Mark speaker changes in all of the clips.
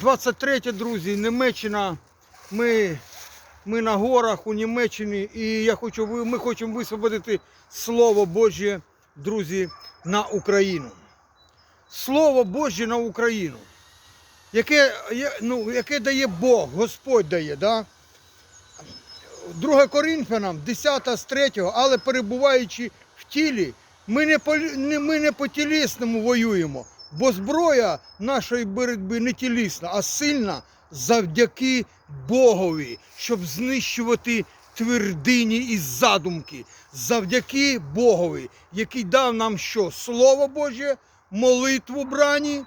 Speaker 1: 23, друзі, Німеччина. Ми, ми на горах у Німеччині, і я хочу, ми хочемо висвободити Слово Божє, друзі, на Україну. Слово Божє на Україну. Яке, ну, яке дає Бог, Господь дає, да? 2 Коринфянам, 10 з 3, але перебуваючи в тілі, ми не по, ми не по тілісному воюємо, бо зброя нашої боротьби не тілісна, а сильна завдяки Богові, щоб знищувати твердині і задумки. Завдяки Богові, який дав нам що? Слово Боже, молитву брані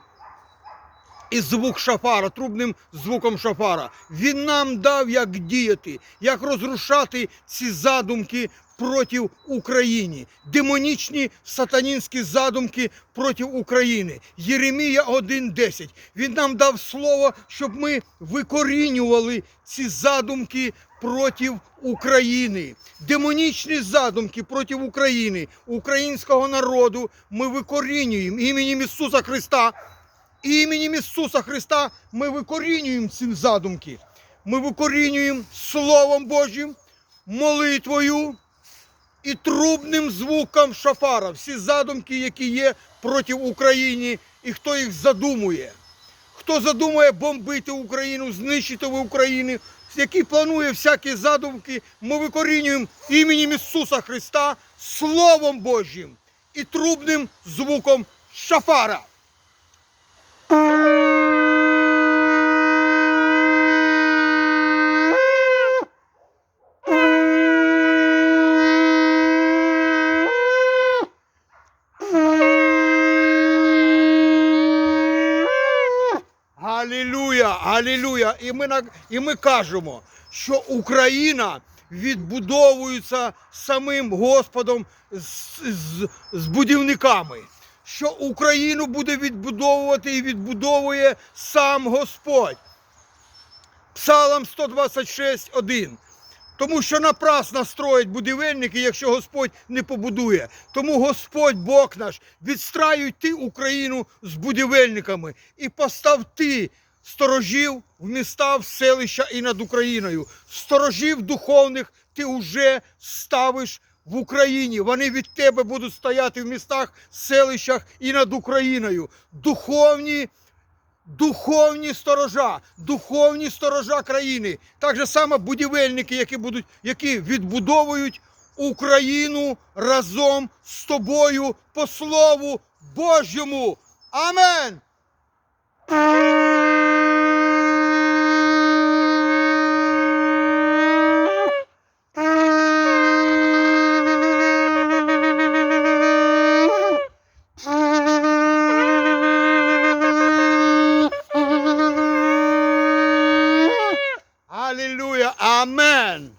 Speaker 1: і звук шафара, трубним звуком шафара. Він нам дав, як діяти, як розрушати ці задумки проти України, демонічні сатанінські задумки проти України. Єремія 1.10. Він нам дав слово, щоб ми викорінювали ці задумки проти України. Демонічні задумки проти України, українського народу ми викорінюємо іменем Ісуса Христа. Іменем Ісуса Христа ми викорінюємо ці задумки. Ми викорінюємо Словом Божим, молитвою і трубним звуком шафара. Всі задумки, які є проти України, і хто їх задумує. Хто задумує бомбити Україну, знищити Україну, який планує всякі задумки, ми викорінюємо іменем Ісуса Христа, Словом Божим і трубним звуком шафара. Галілюя, галілюя. І ми, і ми кажемо, що Україна відбудовується самим Господом з, з, з будівниками. Що Україну буде відбудовувати і відбудовує сам Господь. Псалом 126, 1. Тому що напрасно строять будівельники, якщо Господь не побудує. Тому Господь Бог наш, відстраюй ти Україну з будівельниками і постав ти сторожів в міста, в селища і над Україною. Сторожів духовних ти вже ставиш в Україні. Вони від тебе будуть стояти в містах, селищах і над Україною. Духовні духовні сторожа, духовні сторожа країни. Так же само будівельники, які будуть, які відбудовують Україну разом з тобою по слову Божому. Амен. Алілюя! Амен!